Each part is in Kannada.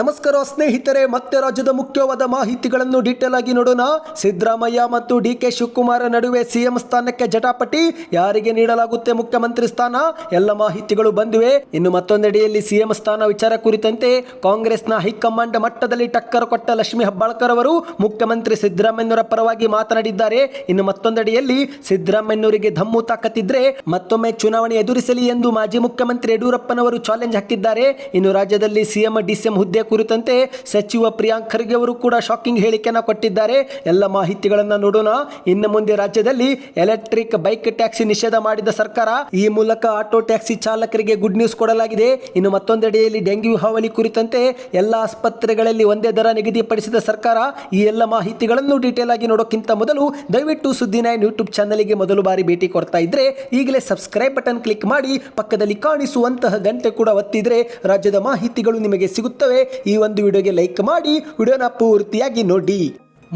ನಮಸ್ಕಾರ ಸ್ನೇಹಿತರೆ, ಮತ್ತೆ ರಾಜ್ಯದ ಮುಖ್ಯವಾದ ಮಾಹಿತಿಗಳನ್ನು ಡೀಟೇಲ್ ಆಗಿ ನೋಡೋಣ. ಸಿದ್ದರಾಮಯ್ಯ ಮತ್ತು ಡಿ ಕೆ ಶಿವಕುಮಾರ್ ನಡುವೆ ಸಿಎಂ ಸ್ಥಾನಕ್ಕೆ ಜಟಾಪಟಿ. ಯಾರಿಗೆ ನೀಡಲಾಗುತ್ತೆ ಮುಖ್ಯಮಂತ್ರಿ ಸ್ಥಾನ? ಎಲ್ಲ ಮಾಹಿತಿಗಳು ಬಂದಿವೆ. ಇನ್ನು ಮತ್ತೊಂದೆಡೆಯಲ್ಲಿ ಸಿಎಂ ಸ್ಥಾನ ವಿಚಾರ ಕುರಿತಂತೆ ಕಾಂಗ್ರೆಸ್ನ ಹೈಕಮಾಂಡ್ ಮಟ್ಟದಲ್ಲಿ ಟಕ್ಕರ್ ಕೊಟ್ಟ ಲಕ್ಷ್ಮಿ ಹೆಬ್ಬಾಳ್ಕರ್ ಅವರು ಮುಖ್ಯಮಂತ್ರಿ ಸಿದ್ದರಾಮಯ್ಯನವರ ಪರವಾಗಿ ಮಾತನಾಡಿದ್ದಾರೆ. ಇನ್ನು ಮತ್ತೊಂದೆಡೆಯಲ್ಲಿ ಸಿದ್ದರಾಮಯ್ಯನವರಿಗೆ ಧಮ್ಮು ತಾಕತ್ತಿದ್ರೆ ಮತ್ತೊಮ್ಮೆ ಚುನಾವಣೆ ಎದುರಿಸಲಿ ಎಂದು ಮಾಜಿ ಮುಖ್ಯಮಂತ್ರಿ ಯಡಿಯೂರಪ್ಪನವರು ಚಾಲೆಂಜ್ ಹಾಕಿದ್ದಾರೆ. ಇನ್ನು ರಾಜ್ಯದಲ್ಲಿ ಸಿಎಂ ಡಿಸಿಎಂ ಹುದ್ದೆ ಕುರಿತಂತೆ ಸಚಿವ ಪ್ರಿಯಾಂಕ್ ಖರ್ಗೆ ಅವರು ಕೂಡ ಶಾಕಿಂಗ್ ಹೇಳಿಕೆಯನ್ನು ಕೊಟ್ಟಿದ್ದಾರೆ. ಎಲ್ಲ ಮಾಹಿತಿಗಳನ್ನು ನೋಡೋಣ. ಇನ್ನು ಮುಂದೆ ರಾಜ್ಯದಲ್ಲಿ ಎಲೆಕ್ಟ್ರಿಕ್ ಬೈಕ್ ಟ್ಯಾಕ್ಸಿ ನಿಷೇಧ ಮಾಡಿದ ಸರ್ಕಾರ, ಈ ಮೂಲಕ ಆಟೋ ಟ್ಯಾಕ್ಸಿ ಚಾಲಕರಿಗೆ ಗುಡ್ ನ್ಯೂಸ್ ಕೊಡಲಾಗಿದೆ. ಇನ್ನು ಮತ್ತೊಂದೆಡೆಯಲ್ಲಿ ಡೆಂಗ್ಯೂ ಹಾವಳಿ ಕುರಿತಂತೆ ಎಲ್ಲ ಆಸ್ಪತ್ರೆಗಳಲ್ಲಿ ಒಂದೇ ದರ ನಿಗದಿಪಡಿಸಿದ ಸರ್ಕಾರ, ಈ ಎಲ್ಲ ಮಾಹಿತಿಗಳನ್ನು ಡೀಟೇಲ್ ಆಗಿ ನೋಡೋಕ್ಕಿಂತ ಮೊದಲು ದಯವಿಟ್ಟು ಸುದ್ದಿ ನೈನ್ ಯೂಟ್ಯೂಬ್ ಚಾನಲ್ಗೆ ಮೊದಲು ಬಾರಿ ಭೇಟಿ ಕೊಡ್ತಾ ಇದ್ರೆ, ಈಗಲೇ ಸಬ್ಸ್ಕ್ರೈಬ್ ಬಟನ್ ಕ್ಲಿಕ್ ಮಾಡಿ, ಪಕ್ಕದಲ್ಲಿ ಕಾಣಿಸುವಂತಹ ಗಂಟೆ ಕೂಡ ಒತ್ತಿದ್ರೆ, ರಾಜ್ಯದ ಮಾಹಿತಿಗಳು ನಿಮಗೆ ಸಿಗುತ್ತವೆ. ಈ ಒಂದು ವಿಡಿಯೋಗೆ ಲೈಕ್ ಮಾಡಿ ವಿಡಿಯೋನ ಪೂರ್ತಿಯಾಗಿ ನೋಡಿ.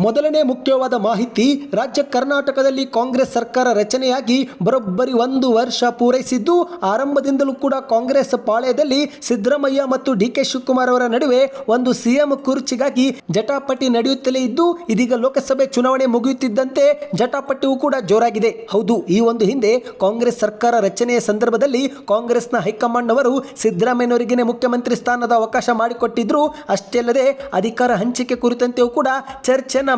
ಮೊದಲನೇ ಮುಖ್ಯವಾದ ಮಾಹಿತಿ, ರಾಜ್ಯ ಕರ್ನಾಟಕದಲ್ಲಿ ಕಾಂಗ್ರೆಸ್ ಸರ್ಕಾರ ರಚನೆಯಾಗಿ ಬರೋಬ್ಬರಿ ಒಂದು ವರ್ಷ ಪೂರೈಸಿದ್ದು, ಆರಂಭದಿಂದಲೂ ಕೂಡ ಕಾಂಗ್ರೆಸ್ ಪಾಳ್ಯದಲ್ಲಿ ಸಿದ್ದರಾಮಯ್ಯ ಮತ್ತು ಡಿ ಕೆ ಶಿವಕುಮಾರ್ ಅವರ ನಡುವೆ ಒಂದು ಸಿಎಂ ಕುರ್ಚಿಗಾಗಿ ಜಟಾಪಟಿ ನಡೆಯುತ್ತಲೇ ಇದ್ದು, ಇದೀಗ ಲೋಕಸಭೆ ಚುನಾವಣೆ ಮುಗಿಯುತ್ತಿದ್ದಂತೆ ಜಟಾಪಟಿಯೂ ಕೂಡ ಜೋರಾಗಿದೆ. ಹೌದು, ಈ ಒಂದು ಹಿಂದೆ ಕಾಂಗ್ರೆಸ್ ಸರ್ಕಾರ ರಚನೆಯ ಸಂದರ್ಭದಲ್ಲಿ ಕಾಂಗ್ರೆಸ್ನ ಹೈಕಮಾಂಡ್ ಅವರು ಸಿದ್ದರಾಮಯ್ಯನವರಿಗೆ ಮುಖ್ಯಮಂತ್ರಿ ಸ್ಥಾನದ ಅವಕಾಶ ಮಾಡಿಕೊಟ್ಟಿದ್ರು. ಅಷ್ಟೇ ಅಲ್ಲದೆ, ಅಧಿಕಾರ ಹಂಚಿಕೆ ಕುರಿತಂತೆಯೂ ಕೂಡ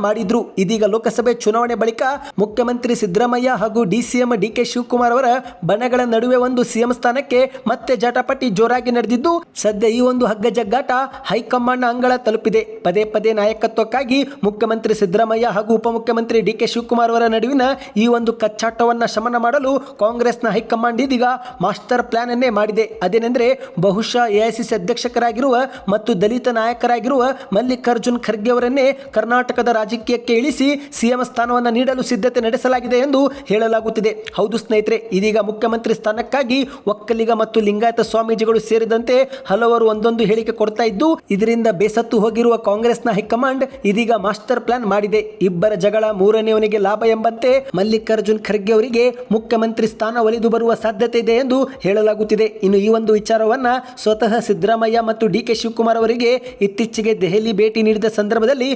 ಮಾಡಿದ್ರು. ಇದೀಗ ಲೋಕಸಭೆ ಚುನಾವಣೆ ಬಳಿಕ ಮುಖ್ಯಮಂತ್ರಿ ಸಿದ್ದರಾಮಯ್ಯ ಹಾಗೂ ಡಿಸಿಎಂ ಡಿಕೆ ಶಿವಕುಮಾರ್ ಅವರ ಬಣಗಳ ನಡುವೆ ಒಂದು ಸಿಎಂ ಸ್ಥಾನಕ್ಕೆ ಮತ್ತೆ ಜಟಾಪಟಿ ಜೋರಾಗಿ ನಡೆದಿದ್ದು, ಸದ್ಯ ಈ ಒಂದು ಹಗ್ಗ ಜಗ್ಗಾಟ ಹೈಕಮಾಂಡ್ ಅಂಗಳ ತಲುಪಿದೆ. ಪದೇ ಪದೇ ನಾಯಕತ್ವಕ್ಕಾಗಿ ಮುಖ್ಯಮಂತ್ರಿ ಸಿದ್ದರಾಮಯ್ಯ ಹಾಗೂ ಉಪಮುಖ್ಯಮಂತ್ರಿ ಡಿಕೆ ಶಿವಕುಮಾರ್ ಅವರ ನಡುವಿನ ಈ ಒಂದು ಕಚ್ಚಾಟವನ್ನ ಶಮನ ಮಾಡಲು ಕಾಂಗ್ರೆಸ್ನ ಹೈಕಮಾಂಡ್ ಇದೀಗ ಮಾಸ್ಟರ್ ಪ್ಲಾನ್ ಅನ್ನೇ ಮಾಡಿದೆ. ಅದೇನೆಂದ್ರೆ ಬಹುಶಃ ಎಐಸಿಸಿ ಅಧ್ಯಕ್ಷಕರಾಗಿರುವ ಮತ್ತು ದಲಿತ ನಾಯಕರಾಗಿರುವ ಮಲ್ಲಿಕಾರ್ಜುನ್ ಖರ್ಗೆ ಅವರನ್ನೇ ಕರ್ನಾಟಕದ ರಾಜಕೀಯಕ್ಕೆ ಇಳಿಸಿ ಸಿಎಂ ಸ್ಥಾನವನ್ನು ನೀಡಲು ಸಿದ್ಧತೆ ನಡೆಸಲಾಗಿದೆ ಎಂದು ಹೇಳಲಾಗುತ್ತಿದೆ. ಹೌದು ಸ್ನೇಹಿತರೆ, ಇದೀಗ ಮುಖ್ಯಮಂತ್ರಿ ಸ್ಥಾನಕ್ಕಾಗಿ ಒಕ್ಕಲಿಗ ಮತ್ತು ಲಿಂಗಾಯತ ಸ್ವಾಮೀಜಿಗಳು ಸೇರಿದಂತೆ ಹಲವರು ಒಂದೊಂದು ಹೇಳಿಕೆ ಕೊಡ್ತಾ ಇದ್ದು, ಇದರಿಂದ ಬೇಸತ್ತು ಹೋಗಿರುವ ಕಾಂಗ್ರೆಸ್ನ ಹೈಕಮಾಂಡ್ ಇದೀಗ ಮಾಸ್ಟರ್ ಪ್ಲಾನ್ ಮಾಡಿದೆ. ಇಬ್ಬರ ಜಗಳ ಮೂರನೆಯವನಿಗೆ ಲಾಭ ಎಂಬಂತೆ ಮಲ್ಲಿಕಾರ್ಜುನ್ ಖರ್ಗೆ ಅವರಿಗೆ ಮುಖ್ಯಮಂತ್ರಿ ಸ್ಥಾನ ಒಲಿದು ಬರುವ ಸಾಧ್ಯತೆ ಇದೆ ಎಂದು ಹೇಳಲಾಗುತ್ತಿದೆ. ಇನ್ನು ಈ ಒಂದು ವಿಚಾರವನ್ನ ಸ್ವತಃ ಸಿದ್ದರಾಮಯ್ಯ ಮತ್ತು ಡಿ ಕೆ ಶಿವಕುಮಾರ್ ಅವರಿಗೆ ಇತ್ತೀಚೆಗೆ ದೆಹಲಿ ಭೇಟಿ ನೀಡಿದ ಸಂದರ್ಭದಲ್ಲಿ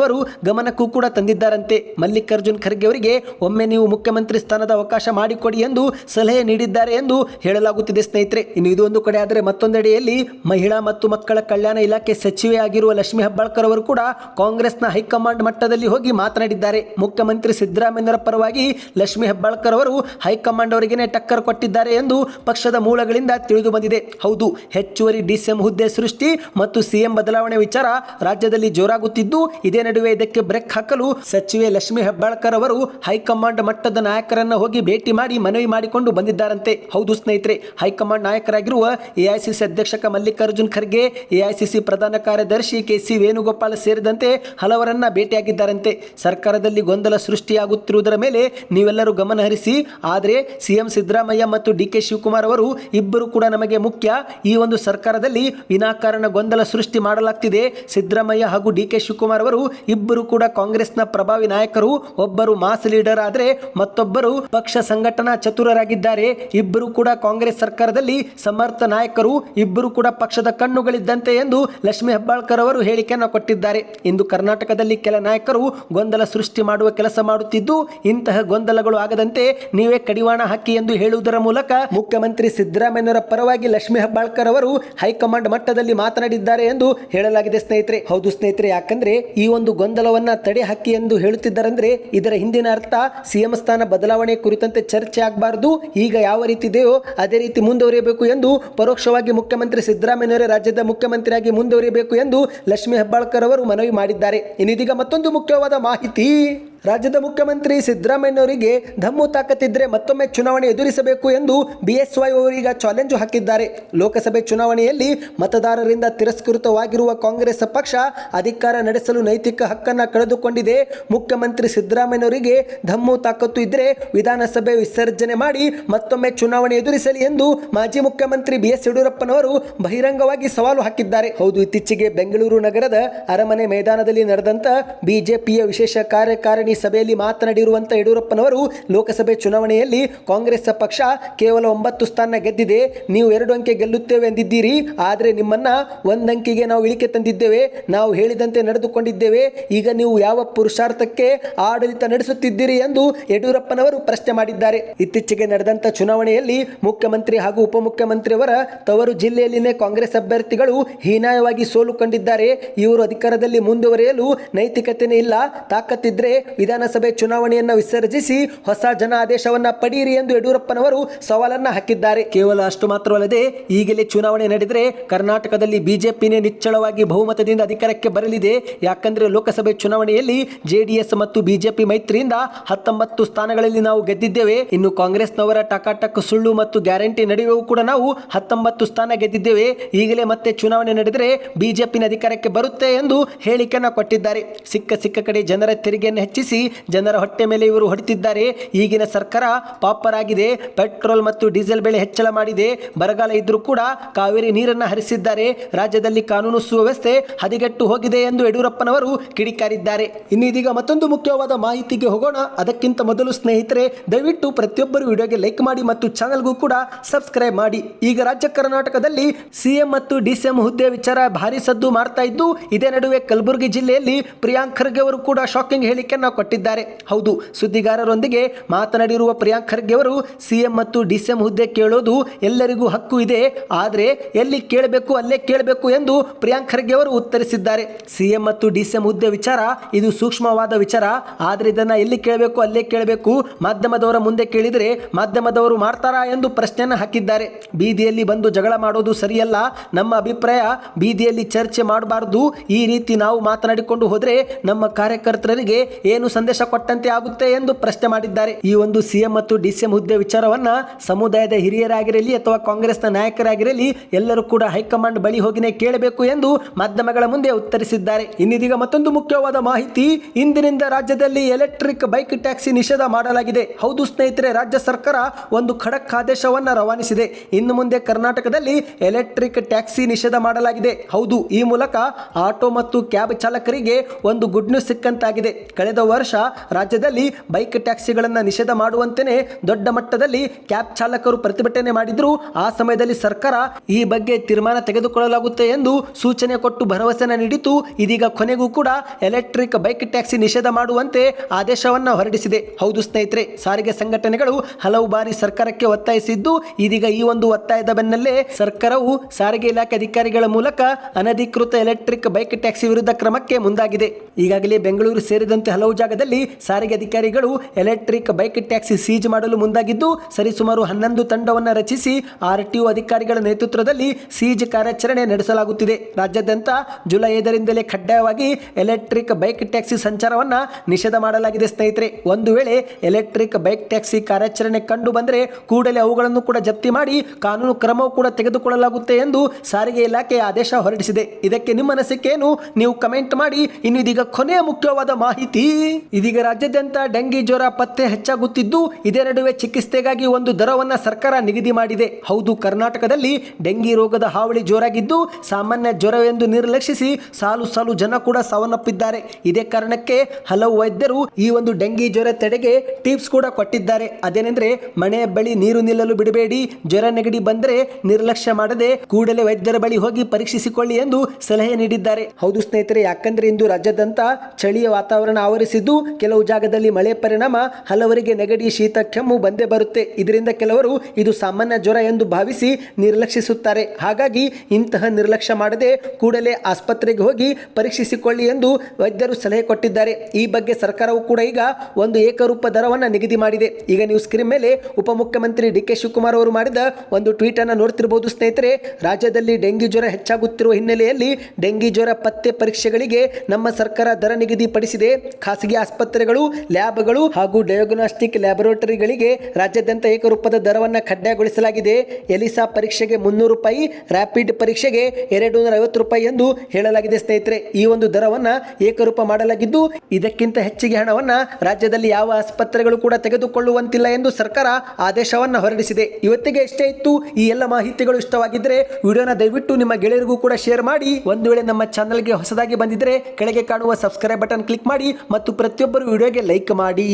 ಹೈಕಮಾಂಡ್ನವರು ಗಮನಕ್ಕೂ ಕೂಡ ತಂದಿದ್ದಾರಂತೆ. ಮಲ್ಲಿಕಾರ್ಜುನ್ ಖರ್ಗೆ ಅವರಿಗೆ ಒಮ್ಮೆ ನೀವು ಮುಖ್ಯಮಂತ್ರಿ ಸ್ಥಾನದ ಅವಕಾಶ ಮಾಡಿಕೊಡಿ ಎಂದು ಸಲಹೆ ನೀಡಿದ್ದಾರೆ ಎಂದು ಹೇಳಲಾಗುತ್ತಿದೆ ಸ್ನೇಹಿತರೆ. ಇನ್ನು ಇದು ಒಂದು ಕಡೆ ಆದರೆ ಮತ್ತೊಂದೆಡೆಯಲ್ಲಿ ಮಹಿಳಾ ಮತ್ತು ಮಕ್ಕಳ ಕಲ್ಯಾಣ ಇಲಾಖೆ ಸಚಿವೆ ಆಗಿರುವ ಲಕ್ಷ್ಮಿ ಹೆಬ್ಬಾಳ್ಕರ್ ಅವರು ಕೂಡ ಕಾಂಗ್ರೆಸ್ನ ಹೈಕಮಾಂಡ್ ಮಟ್ಟದಲ್ಲಿ ಹೋಗಿ ಮಾತನಾಡಿದ್ದಾರೆ. ಮುಖ್ಯಮಂತ್ರಿ ಸಿದ್ದರಾಮಯ್ಯರ ಪರವಾಗಿ ಲಕ್ಷ್ಮಿ ಹೆಬ್ಬಾಳ್ಕರ್ ಅವರು ಹೈಕಮಾಂಡ್ ಅವರಿಗೆ ಟಕ್ಕರ್ ಕೊಟ್ಟಿದ್ದಾರೆ ಎಂದು ಪಕ್ಷದ ಮೂಲಗಳಿಂದ ತಿಳಿದು ಬಂದಿದೆ. ಹೌದು, ಹೆಚ್ಚುವರಿ ಡಿಸಿಎಂ ಹುದ್ದೆ ಸೃಷ್ಟಿ ಮತ್ತು ಸಿಎಂ ಬದಲಾವಣೆ ವಿಚಾರ ರಾಜ್ಯದಲ್ಲಿ ಜೋರಾಗುತ್ತಿದ್ದು, ಇದೇ ನಡುವೆ ಇದಕ್ಕೆ ಬ್ರೇಕ್ ಹಾಕಲು ಸಚಿವೆ ಲಕ್ಷ್ಮಿ ಹೆಬ್ಬಾಳ್ಕರ್ ಅವರು ಹೈಕಮಾಂಡ್ ಮಟ್ಟದ ನಾಯಕರನ್ನ ಹೋಗಿ ಭೇಟಿ ಮಾಡಿ ಮನವಿ ಮಾಡಿಕೊಂಡು ಬಂದಿದ್ದಾರಂತೆ. ಹೌದು ಸ್ನೇಹಿತರೆ, ಹೈಕಮಾಂಡ್ ನಾಯಕರಾಗಿರುವ ಎಐಸಿಸಿ ಅಧ್ಯಕ್ಷಕ ಮಲ್ಲಿಕಾರ್ಜುನ್ ಖರ್ಗೆ ಎಐಸಿಸಿ ಪ್ರಧಾನ ಕಾರ್ಯದರ್ಶಿ ಕೆ ಸಿ ವೇಣುಗೋಪಾಲ್ ಸೇರಿದಂತೆ ಹಲವರನ್ನ ಭೇಟಿಯಾಗಿದ್ದಾರಂತೆ. ಸರ್ಕಾರದಲ್ಲಿ ಗೊಂದಲ ಸೃಷ್ಟಿಯಾಗುತ್ತಿರುವುದರ ಮೇಲೆ ನೀವೆಲ್ಲರೂ ಗಮನ ಹರಿಸಿ ಆದರೆ ಸಿಎಂ ಸಿದ್ದರಾಮಯ್ಯ ಮತ್ತು ಡಿ ಕೆ ಶಿವಕುಮಾರ್ ಅವರು ಇಬ್ಬರು ಕೂಡ ನಮಗೆ ಮುಖ್ಯ. ಈ ಒಂದು ಸರ್ಕಾರದಲ್ಲಿ ವಿನಾಕಾರಣ ಗೊಂದಲ ಸೃಷ್ಟಿ ಮಾಡಲಾಗ್ತಿದೆ. ಸಿದ್ದರಾಮಯ್ಯ ಹಾಗೂ ಡಿ ಕೆ ಶಿವಕುಮಾರ್ ಅವರು ಇಬ್ಬರು ಕೂಡ ಕಾಂಗ್ರೆಸ್ನ ಪ್ರಭಾವಿ ನಾಯಕರು, ಒಬ್ಬರು ಮಾಸ್ ಲೀಡರ್ ಆದರೆ ಮತ್ತೊಬ್ಬರು ಪಕ್ಷ ಸಂಘಟನಾ ಚತುರರಾಗಿದ್ದಾರೆ. ಇಬ್ಬರು ಕೂಡ ಕಾಂಗ್ರೆಸ್ ಸರ್ಕಾರದಲ್ಲಿ ಸಮರ್ಥ ನಾಯಕರು, ಇಬ್ಬರು ಕೂಡ ಪಕ್ಷದ ಕಣ್ಣುಗಳಿದ್ದಂತೆ ಎಂದು ಲಕ್ಷ್ಮಿ ಹೆಬ್ಬಾಳ್ಕರ್ ಅವರು ಹೇಳಿಕೆಯನ್ನು ಕೊಟ್ಟಿದ್ದಾರೆ. ಇಂದು ಕರ್ನಾಟಕದಲ್ಲಿ ಕೆಲ ನಾಯಕರು ಗೊಂದಲ ಸೃಷ್ಟಿ ಮಾಡುವ ಕೆಲಸ ಮಾಡುತ್ತಿದ್ದು, ಇಂತಹ ಗೊಂದಲಗಳು ಆಗದಂತೆ ನೀವೇ ಕಡಿವಾಣ ಹಾಕಿ ಎಂದು ಹೇಳುವುದರ ಮೂಲಕ ಮುಖ್ಯಮಂತ್ರಿ ಸಿದ್ದರಾಮಯ್ಯರ ಪರವಾಗಿ ಲಕ್ಷ್ಮಿ ಹೆಬ್ಬಾಳ್ಕರ್ ಅವರು ಹೈಕಮಾಂಡ್ ಮಟ್ಟದಲ್ಲಿ ಮಾತನಾಡಿದ್ದಾರೆ ಎಂದು ಹೇಳಲಾಗಿದೆ ಸ್ನೇಹಿತರೆ. ಹೌದು ಸ್ನೇಹಿತರೆ, ಯಾಕಂದ್ರೆ ಈ ಒಂದು ಗೊಂದಲವನ್ನ ತಡೆ ಹಾಕಿ ಎಂದು ಹೇಳುತ್ತಿದ್ದಾರಂದ್ರೆ ಇದರ ಹಿಂದಿನ ಅರ್ಥ ಸಿಎಂ ಸ್ಥಾನ ಬದಲಾವಣೆ ಕುರಿತಂತೆ ಚರ್ಚೆ ಆಗಬಾರದು. ಈಗ ಯಾವ ರೀತಿ ಇದೆಯೋ ಅದೇ ರೀತಿ ಮುಂದುವರಿಯಬೇಕು ಎಂದು ಪರೋಕ್ಷವಾಗಿ ಮುಖ್ಯಮಂತ್ರಿ ಸಿದ್ದರಾಮಯ್ಯನವರೇ ರಾಜ್ಯದ ಮುಖ್ಯಮಂತ್ರಿಯಾಗಿ ಮುಂದುವರಿಯಬೇಕು ಎಂದು ಲಕ್ಷ್ಮಿ ಹೆಬ್ಬಾಳ್ಕರ್ ಅವರು ಮನವಿ ಮಾಡಿದ್ದಾರೆ. ಇನ್ನಿದೀಗ ಮತ್ತೊಂದು ಮುಖ್ಯವಾದ ಮಾಹಿತಿ. ರಾಜ್ಯದ ಮುಖ್ಯಮಂತ್ರಿ ಸಿದ್ದರಾಮಯ್ಯನವರಿಗೆ ಧಮ್ಮು ತಾಕತ್ತಿದ್ರೆ ಮತ್ತೊಮ್ಮೆ ಚುನಾವಣೆ ಎದುರಿಸಬೇಕು ಎಂದು ಬಿಎಸ್ವೈ ಅವರೀಗ ಚಾಲೆಂಜ್ ಹಾಕಿದ್ದಾರೆ. ಲೋಕಸಭೆ ಚುನಾವಣೆಯಲ್ಲಿ ಮತದಾರರಿಂದ ತಿರಸ್ಕೃತವಾಗಿರುವ ಕಾಂಗ್ರೆಸ್ ಪಕ್ಷ ಅಧಿಕಾರ ನಡೆಸಲು ನೈತಿಕ ಹಕ್ಕನ್ನು ಕಳೆದುಕೊಂಡಿದೆ. ಮುಖ್ಯಮಂತ್ರಿ ಸಿದ್ದರಾಮಯ್ಯನವರಿಗೆ ಧಮ್ಮು ತಾಕತ್ತು ಇದ್ರೆ ವಿಧಾನಸಭೆ ವಿಸರ್ಜನೆ ಮಾಡಿ ಮತ್ತೊಮ್ಮೆ ಚುನಾವಣೆ ಎದುರಿಸಲಿ ಎಂದು ಮಾಜಿ ಮುಖ್ಯಮಂತ್ರಿ ಬಿಎಸ್ ಯಡಿಯೂರಪ್ಪನವರು ಬಹಿರಂಗವಾಗಿ ಸವಾಲು ಹಾಕಿದ್ದಾರೆ. ಹೌದು, ಇತ್ತೀಚೆಗೆ ಬೆಂಗಳೂರು ನಗರದ ಅರಮನೆ ಮೈದಾನದಲ್ಲಿ ನಡೆದಂತ ಬಿಜೆಪಿಯ ವಿಶೇಷ ಕಾರ್ಯಕಾರಿಣಿ ಸರಣಿ ಸಭೆಯಲ್ಲಿ ಮಾತನಾಡಿರುವಂಥ ಯಡಿಯೂರಪ್ಪನವರು ಲೋಕಸಭೆ ಚುನಾವಣೆಯಲ್ಲಿ ಕಾಂಗ್ರೆಸ್ ಪಕ್ಷ ಕೇವಲ ಒಂಬತ್ತು ಸ್ಥಾನ ಗೆದ್ದಿದೆ. ನೀವು ಎರಡು ಅಂಕೆ ಗೆಲ್ಲುತ್ತೇವೆ ಎಂದಿದ್ದೀರಿ. ಆದರೆ ನಿಮ್ಮನ್ನ ಅಂಕಿಗೆ ನಾವು ಇಳಿಕೆ ತಂದಿದ್ದೇವೆ. ನಾವು ಹೇಳಿದಂತೆ ನಡೆದುಕೊಂಡಿದ್ದೇವೆ. ಈಗ ನೀವು ಯಾವ ಪುರುಷಾರ್ಥಕ್ಕೆ ಆಡಳಿತ ನಡೆಸುತ್ತಿದ್ದೀರಿ ಎಂದು ಯಡಿಯೂರಪ್ಪನವರು ಪ್ರಶ್ನೆ ಮಾಡಿದ್ದಾರೆ. ಇತ್ತೀಚೆಗೆ ನಡೆದಂಥ ಚುನಾವಣೆಯಲ್ಲಿ ಮುಖ್ಯಮಂತ್ರಿ ಹಾಗೂ ಉಪಮುಖ್ಯಮಂತ್ರಿಯವರ ತವರು ಜಿಲ್ಲೆಯಲ್ಲಿನೇ ಕಾಂಗ್ರೆಸ್ ಅಭ್ಯರ್ಥಿಗಳು ಹೀನಾಯವಾಗಿ ಸೋಲು ಕಂಡಿದ್ದಾರೆ ಇವರು ಅಧಿಕಾರದಲ್ಲಿ ಮುಂದುವರೆಯಲು ನೈತಿಕತೆನೇ ಇಲ್ಲ. ತಾಕತ್ತಿದ್ರೆ ವಿಧಾನಸಭೆ ಚುನಾವಣೆಯನ್ನು ವಿಸರ್ಜಿಸಿ ಹೊಸ ಜನ ಆದೇಶವನ್ನ ಪಡೆಯಿರಿ ಎಂದು ಯಡಿಯೂರಪ್ಪನವರು ಸವಾಲನ್ನ ಹಾಕಿದ್ದಾರೆ. ಕೇವಲ ಅಷ್ಟು ಮಾತ್ರವಲ್ಲದೆ ಈಗಲೇ ಚುನಾವಣೆ ನಡೆದರೆ ಕರ್ನಾಟಕದಲ್ಲಿ ಬಿಜೆಪಿನೇ ನಿಚ್ಚಳವಾಗಿ ಬಹುಮತದಿಂದ ಅಧಿಕಾರಕ್ಕೆ ಬರಲಿದೆ. ಯಾಕಂದ್ರೆ ಲೋಕಸಭೆ ಚುನಾವಣೆಯಲ್ಲಿ ಜೆಡಿಎಸ್ ಮತ್ತು ಬಿಜೆಪಿ ಮೈತ್ರಿಯಿಂದ ಹತ್ತೊಂಬತ್ತು ಸ್ಥಾನಗಳಲ್ಲಿ ನಾವು ಗೆದ್ದಿದ್ದೇವೆ. ಇನ್ನು ಕಾಂಗ್ರೆಸ್ನವರ ಟಕಾಟಕ್ ಸುಳ್ಳು ಮತ್ತು ಗ್ಯಾರಂಟಿ ನಡೆಯುವ ಕೂಡ ನಾವು ಹತ್ತೊಂಬತ್ತು ಸ್ಥಾನ ಗೆದ್ದಿದ್ದೇವೆ. ಈಗಲೇ ಮತ್ತೆ ಚುನಾವಣೆ ನಡೆದರೆ ಬಿಜೆಪಿನ ಅಧಿಕಾರಕ್ಕೆ ಬರುತ್ತೆ ಎಂದು ಹೇಳಿಕೆಯನ್ನು ಕೊಟ್ಟಿದ್ದಾರೆ. ಸಿಕ್ಕ ಸಿಕ್ಕ ಕಡೆ ಜನರ ತೆರಿಗೆಯನ್ನು ಹೆಚ್ಚಿಸಿ ಜನರ ಹೊಟ್ಟೆ ಮೇಲೆ ಇವರು ಹೊಡೆತಿದ್ದಾರೆ. ಈಗಿನ ಸರ್ಕಾರ ಪಾಪರ್ ಆಗಿದೆ ಪೆಟ್ರೋಲ್ ಮತ್ತು ಡೀಸೆಲ್ ಬೆಲೆ ಹೆಚ್ಚಳ ಮಾಡಿದೆ. ಬರಗಾಲ ಇದ್ದರೂ ಕೂಡ ಕಾವೇರಿ ನೀರನ್ನು ಹರಿಸಿದ್ದಾರೆ. ರಾಜ್ಯದಲ್ಲಿ ಕಾನೂನು ಸುವ್ಯವಸ್ಥೆ ಹದಿಗೆಟ್ಟು ಹೋಗಿದೆ ಎಂದು ಯಡಿಯೂರಪ್ಪನವರು ಕಿಡಿಕಾರಿದ್ದಾರೆ. ಇನ್ನು ಇದೀಗ ಮತ್ತೊಂದು ಮುಖ್ಯವಾದ ಮಾಹಿತಿಗೆ ಹೋಗೋಣ. ಅದಕ್ಕಿಂತ ಮೊದಲು ಸ್ನೇಹಿತರೆ, ದಯವಿಟ್ಟು ಪ್ರತಿಯೊಬ್ಬರು ವಿಡಿಯೋಗೆ ಲೈಕ್ ಮಾಡಿ ಮತ್ತು ಚಾನಲ್ಗೂ ಕೂಡ ಸಬ್ಸ್ಕ್ರೈಬ್ ಮಾಡಿ. ಈಗ ರಾಜ್ಯ ಕರ್ನಾಟಕದಲ್ಲಿ ಸಿಎಂ ಮತ್ತು ಡಿಸಿಎಂ ಹುದ್ದೆ ವಿಚಾರ ಭಾರಿ ಸದ್ದು ಮಾಡ್ತಾ ಇದ್ದು, ಇದೇ ನಡುವೆ ಕಲಬುರಗಿ ಜಿಲ್ಲೆಯಲ್ಲಿ ಪ್ರಿಯಾಂಕ್ ಖರ್ಗೆ ಅವರು ಕೂಡ ಶಾಕಿಂಗ್ ಹೇಳಿಕೆಯನ್ನು ಕೊಟ್ಟಿದ್ದಾರೆ. ಹೌದು, ಸುದ್ದಿಗಾರರೊಂದಿಗೆ ಮಾತನಾಡಿರುವ ಪ್ರಿಯಾಂಕ್ ಖರ್ಗೆ ಅವರು, ಸಿಎಂ ಮತ್ತು ಡಿಸಿಎಂ ಹುದ್ದೆ ಕೇಳೋದು ಎಲ್ಲರಿಗೂ ಹಕ್ಕು ಇದೆ, ಆದರೆ ಎಲ್ಲಿ ಕೇಳಬೇಕು ಅಲ್ಲೇ ಕೇಳಬೇಕು ಎಂದು ಪ್ರಿಯಾಂಕ್ ಖರ್ಗೆ ಅವರು ಉತ್ತರಿಸಿದ್ದಾರೆ. ಸಿಎಂ ಮತ್ತು ಡಿಸಿಎಂ ಹುದ್ದೆ ವಿಚಾರ, ಇದು ಸೂಕ್ಷ್ಮವಾದ ವಿಚಾರ, ಆದರೆ ಇದನ್ನು ಎಲ್ಲಿ ಕೇಳಬೇಕು ಅಲ್ಲೇ ಕೇಳಬೇಕು, ಮಾಧ್ಯಮದವರ ಮುಂದೆ ಕೇಳಿದರೆ ಮಾಧ್ಯಮದವರು ಮಾಡ್ತಾರಾ ಎಂದು ಪ್ರಶ್ನೆಯನ್ನು ಹಾಕಿದ್ದಾರೆ. ಬೀದಿಯಲ್ಲಿ ಬಂದು ಜಗಳ ಮಾಡೋದು ಸರಿಯಲ್ಲ, ನಮ್ಮ ಅಭಿಪ್ರಾಯ ಬೀದಿಯಲ್ಲಿ ಚರ್ಚೆ ಮಾಡಬಾರ್ದು, ಈ ರೀತಿ ನಾವು ಮಾತನಾಡಿಕೊಂಡು ಹೋದರೆ ನಮ್ಮ ಕಾರ್ಯಕರ್ತರಿಗೆ ಏನು ಸಂದೇಶ ಕೊಟ್ಟಂತೆ ಆಗುತ್ತೆ ಎಂದು ಪ್ರಶ್ನೆ ಮಾಡಿದ್ದಾರೆ. ಈ ಒಂದು ಸಿಎಂ ಮತ್ತು ಡಿಸಿಎಂ ಹುದ್ದೆ ವಿಚಾರವನ್ನ ಸಮುದಾಯದ ಹಿರಿಯರಾಗಿರಲಿ ಅಥವಾ ಕಾಂಗ್ರೆಸ್ನ ನಾಯಕರಾಗಿರಲಿ ಎಲ್ಲರೂ ಕೂಡ ಹೈಕಮಾಂಡ್ ಬಳಿ ಹೋಗಿನೇ ಕೇಳಬೇಕು ಎಂದು ಮಾಧ್ಯಮಗಳ ಮುಂದೆ ಉತ್ತರಿಸಿದ್ದಾರೆ. ಇನ್ನಿದೀಗ ಮತ್ತೊಂದು ಮುಖ್ಯವಾದ ಮಾಹಿತಿ, ಇಂದಿನಿಂದ ರಾಜ್ಯದಲ್ಲಿ ಎಲೆಕ್ಟ್ರಿಕ್ ಬೈಕ್ ಟ್ಯಾಕ್ಸಿ ನಿಷೇಧ ಮಾಡಲಾಗಿದೆ. ಹೌದು ಸ್ನೇಹಿತರೆ, ರಾಜ್ಯ ಸರ್ಕಾರ ಒಂದು ಖಡಕ್ ಆದೇಶವನ್ನು ರವಾನಿಸಿದೆ. ಇನ್ನು ಮುಂದೆ ಕರ್ನಾಟಕದಲ್ಲಿ ಎಲೆಕ್ಟ್ರಿಕ್ ಟ್ಯಾಕ್ಸಿ ನಿಷೇಧ ಮಾಡಲಾಗಿದೆ. ಹೌದು, ಈ ಮೂಲಕ ಆಟೋ ಮತ್ತು ಕ್ಯಾಬ್ ಚಾಲಕರಿಗೆ ಒಂದು ಗುಡ್ ನ್ಯೂಸ್ ಸಿಕ್ಕಂತಾಗಿದೆ. ಕಳೆದ ರಾಜ್ಯದಲ್ಲಿ ಬೈಕ್ ಟ್ಯಾಕ್ಸಿಗಳನ್ನು ನಿಷೇಧ ಮಾಡುವಂತೆಯೇ ದೊಡ್ಡ ಮಟ್ಟದಲ್ಲಿ ಕ್ಯಾಬ್ ಚಾಲಕರು ಪ್ರತಿಭಟನೆ ಮಾಡಿದ್ರು. ಆ ಸಮಯದಲ್ಲಿ ಸರ್ಕಾರ ಈ ಬಗ್ಗೆ ತೀರ್ಮಾನ ತೆಗೆದುಕೊಳ್ಳಲಾಗುತ್ತೆ ಎಂದು ಸೂಚನೆ ಕೊಟ್ಟು ಭರವಸೆನ ನೀಡಿತು. ಇದೀಗ ಕೊನೆಗೂ ಕೂಡ ಎಲೆಕ್ಟ್ರಿಕ್ ಬೈಕ್ ಟ್ಯಾಕ್ಸಿ ನಿಷೇಧ ಮಾಡುವಂತೆ ಆದೇಶವನ್ನು ಹೊರಡಿಸಿದೆ. ಹೌದು ಸ್ನೇಹಿತರೆ, ಸಾರಿಗೆ ಸಂಘಟನೆಗಳು ಹಲವು ಬಾರಿ ಸರ್ಕಾರಕ್ಕೆ ಒತ್ತಾಯಿಸಿದ್ದು, ಇದೀಗ ಈ ಒಂದು ಒತ್ತಾಯದ ಬೆನ್ನಲ್ಲೇ ಸರ್ಕಾರವು ಸಾರಿಗೆ ಇಲಾಖೆ ಅಧಿಕಾರಿಗಳ ಮೂಲಕ ಅನಧಿಕೃತ ಎಲೆಕ್ಟ್ರಿಕ್ ಬೈಕ್ ಟ್ಯಾಕ್ಸಿ ವಿರುದ್ಧ ಕ್ರಮಕ್ಕೆ ಮುಂದಾಗಿದೆ. ಈಗಾಗಲೇ ಬೆಂಗಳೂರು ಸೇರಿದಂತೆ ಹಲವು ಜಾಗದಲ್ಲಿ ಸಾರಿಗೆ ಅಧಿಕಾರಿಗಳು ಎಲೆಕ್ಟ್ರಿಕ್ ಬೈಕ್ ಟ್ಯಾಕ್ಸಿ ಸೀಜ್ ಮಾಡಲು ಮುಂದಾಗಿದ್ದು, ಸರಿಸುಮಾರು ಹನ್ನೊಂದು ತಂಡವನ್ನು ರಚಿಸಿ ಆರ್ಟಿಒ ಅಧಿಕಾರಿಗಳ ನೇತೃತ್ವದಲ್ಲಿ ಸೀಜ್ ಕಾರ್ಯಾಚರಣೆ ನಡೆಸಲಾಗುತ್ತಿದೆ. ರಾಜ್ಯಾದ್ಯಂತ ಜುಲೈ ಐದರಿಂದಲೇ ಕಡ್ಡಾಯವಾಗಿ ಎಲೆಕ್ಟ್ರಿಕ್ ಬೈಕ್ ಟ್ಯಾಕ್ಸಿ ಸಂಚಾರವನ್ನು ನಿಷೇಧ ಮಾಡಲಾಗಿದೆ ಸ್ನೇಹಿತರೆ. ಒಂದು ವೇಳೆ ಎಲೆಕ್ಟ್ರಿಕ್ ಬೈಕ್ ಟ್ಯಾಕ್ಸಿ ಕಾರ್ಯಾಚರಣೆ ಕಂಡು ಬಂದರೆ ಕೂಡಲೇ ಅವುಗಳನ್ನು ಕೂಡ ಜಪ್ತಿ ಮಾಡಿ ಕಾನೂನು ಕ್ರಮವೂ ಕೂಡ ತೆಗೆದುಕೊಳ್ಳಲಾಗುತ್ತೆ ಎಂದು ಸಾರಿಗೆ ಇಲಾಖೆ ಆದೇಶ ಹೊರಡಿಸಿದೆ. ಇದಕ್ಕೆ ನಿಮ್ಮ ಅನಿಸಿಕೆ ಏನು? ನೀವು ಕಮೆಂಟ್ ಮಾಡಿ. ಇನ್ನು ಇದೀಗ ಕೊನೆಯ ಮುಖ್ಯವಾದ ಮಾಹಿತಿ. ಇದೀಗ ರಾಜ್ಯಾದ್ಯಂತ ಡೆಂಗಿ ಜ್ವರ ಪತ್ತೆ ಹೆಚ್ಚಾಗುತ್ತಿದ್ದು, ಇದೇ ನಡುವೆ ಚಿಕಿತ್ಸೆಗಾಗಿ ಒಂದು ದರವನ್ನ ಸರ್ಕಾರ ನಿಗದಿ ಮಾಡಿದೆ. ಹೌದು, ಕರ್ನಾಟಕದಲ್ಲಿ ಡೆಂಗಿ ರೋಗದ ಹಾವಳಿ ಜೋರಾಗಿದ್ದು, ಸಾಮಾನ್ಯ ಜ್ವರವೆಂದು ನಿರ್ಲಕ್ಷಿಸಿ ಸಾಲು ಸಾಲು ಜನ ಕೂಡ ಸಾವನ್ನಪ್ಪಿದ್ದಾರೆ. ಇದೇ ಕಾರಣಕ್ಕೆ ಹಲವು ವೈದ್ಯರು ಈ ಒಂದು ಡೆಂಗಿ ಜ್ವರ ತಡೆಗೆ ಟಿಪ್ಸ್ ಕೂಡ ಕೊಟ್ಟಿದ್ದಾರೆ. ಅದೇನೆಂದ್ರೆ ಮನೆಯ ಬಳಿ ನೀರು ನಿಲ್ಲಲು ಬಿಡಬೇಡಿ, ಜ್ವರ ನೆಗಡಿ ಬಂದರೆ ನಿರ್ಲಕ್ಷ್ಯ ಮಾಡದೆ ಕೂಡಲೇ ವೈದ್ಯರ ಬಳಿ ಹೋಗಿ ಪರೀಕ್ಷಿಸಿಕೊಳ್ಳಿ ಎಂದು ಸಲಹೆ ನೀಡಿದ್ದಾರೆ. ಹೌದು ಸ್ನೇಹಿತರೆ, ಯಾಕಂದ್ರೆ ಇಂದು ರಾಜ್ಯಾದ್ಯಂತ ಚಳಿಯ ವಾತಾವರಣ ಆವರಿಸಿದ್ದು ಕೆಲವು ಜಾಗದಲ್ಲಿ ಮಳೆ ಪರಿಣಾಮ, ಹಲವರಿಗೆ ನೆಗಡಿ, ಶೀತ, ಕೆಮ್ಮು ಬಂದೇ ಬರುತ್ತೆ. ಇದರಿಂದ ಕೆಲವರು ಇದು ಸಾಮಾನ್ಯ ಜ್ವರ ಎಂದು ಭಾವಿಸಿ ನಿರ್ಲಕ್ಷಿಸುತ್ತಾರೆ. ಹಾಗಾಗಿ ಇಂತಹ ನಿರ್ಲಕ್ಷ್ಯ ಮಾಡದೆ ಕೂಡಲೇ ಆಸ್ಪತ್ರೆಗೆ ಹೋಗಿ ಪರೀಕ್ಷಿಸಿಕೊಳ್ಳಿ ಎಂದು ವೈದ್ಯರು ಸಲಹೆ ಕೊಟ್ಟಿದ್ದಾರೆ. ಈ ಬಗ್ಗೆ ಸರ್ಕಾರವು ಕೂಡ ಈಗ ಒಂದು ಏಕರೂಪ ದರವನ್ನು ನಿಗದಿ ಮಾಡಿದೆ. ಈಗ ನೀವು ಸ್ಕ್ರೀನ್ ಮೇಲೆ ಉಪಮುಖ್ಯಮಂತ್ರಿ ಡಿ ಕೆ ಶಿವಕುಮಾರ್ ಅವರು ಮಾಡಿದ ಒಂದು ಟ್ವೀಟ್ ಅನ್ನು ನೋಡ್ತಿರಬಹುದು ಸ್ನೇಹಿತರೆ. ರಾಜ್ಯದಲ್ಲಿ ಡೆಂಗಿ ಜ್ವರ ಹೆಚ್ಚಾಗುತ್ತಿರುವ ಹಿನ್ನೆಲೆಯಲ್ಲಿ ಡೆಂಗಿ ಜ್ವರ ಪತ್ತೆ ಪರೀಕ್ಷೆಗಳಿಗೆ ನಮ್ಮ ಸರ್ಕಾರ ದರ ನಿಗದಿಪಡಿಸಿದೆ. ಖಾಸಗಿ ಆಸ್ಪತ್ರೆಗಳು, ಲ್ಯಾಬ್ಗಳು ಹಾಗೂ ಡಯಾಗ್ನೋಸ್ಟಿಕ್ ಲ್ಯಾಬೊರೇಟರಿಗಳಿಗೆ ರಾಜ್ಯಾದ್ಯಂತ ಏಕರೂಪದ ದರವನ್ನು ಕಡ್ಡಾಯಗೊಳಿಸಲಾಗಿದೆ. ಎಲಿಸಾ ಪರೀಕ್ಷೆಗೆ ಮುನ್ನೂರು ರೂಪಾಯಿ ರ್ಯಾಪಿಡ್ ಪರೀಕ್ಷೆಗೆ ಎರಡು ನೂರ ಐವತ್ತು ರೂಪಾಯಿ ಎಂದು ಹೇಳಲಾಗಿದೆ ಸ್ನೇಹಿತರೆ. ಈ ಒಂದು ದರವನ್ನು ಏಕರೂಪ ಮಾಡಲಾಗಿದ್ದು, ಇದಕ್ಕಿಂತ ಹೆಚ್ಚಿಗೆ ಹಣವನ್ನು ರಾಜ್ಯದಲ್ಲಿ ಯಾವ ಆಸ್ಪತ್ರೆಗಳು ಕೂಡ ತೆಗೆದುಕೊಳ್ಳುವಂತಿಲ್ಲ ಎಂದು ಸರ್ಕಾರ ಆದೇಶವನ್ನು ಹೊರಡಿಸಿದೆ. ಇವತ್ತಿಗೆ ಇಷ್ಟೇ ಇತ್ತು. ಈ ಎಲ್ಲ ಮಾಹಿತಿಗಳು ಇಷ್ಟವಾಗಿದ್ದರೆ ವಿಡಿಯೋನ ದಯವಿಟ್ಟು ನಿಮ್ಮ ಗೆಳೆಯರಿಗೂ ಕೂಡ ಶೇರ್ ಮಾಡಿ. ಒಂದು ವೇಳೆ ನಮ್ಮ ಚಾನಲ್ಗೆ ಹೊಸದಾಗಿ ಬಂದಿದ್ದರೆ ಕೆಳಗೆ ಕಾಣುವ ಸಬ್ಸ್ಕ್ರೈಬ್ ಬಟನ್ ಕ್ಲಿಕ್ ಮಾಡಿ ಮತ್ತು ಪ್ರತಿಯೊಬ್ಬರು ವಿಡಿಯೋಗೆ ಲೈಕ್ ಮಾಡಿ.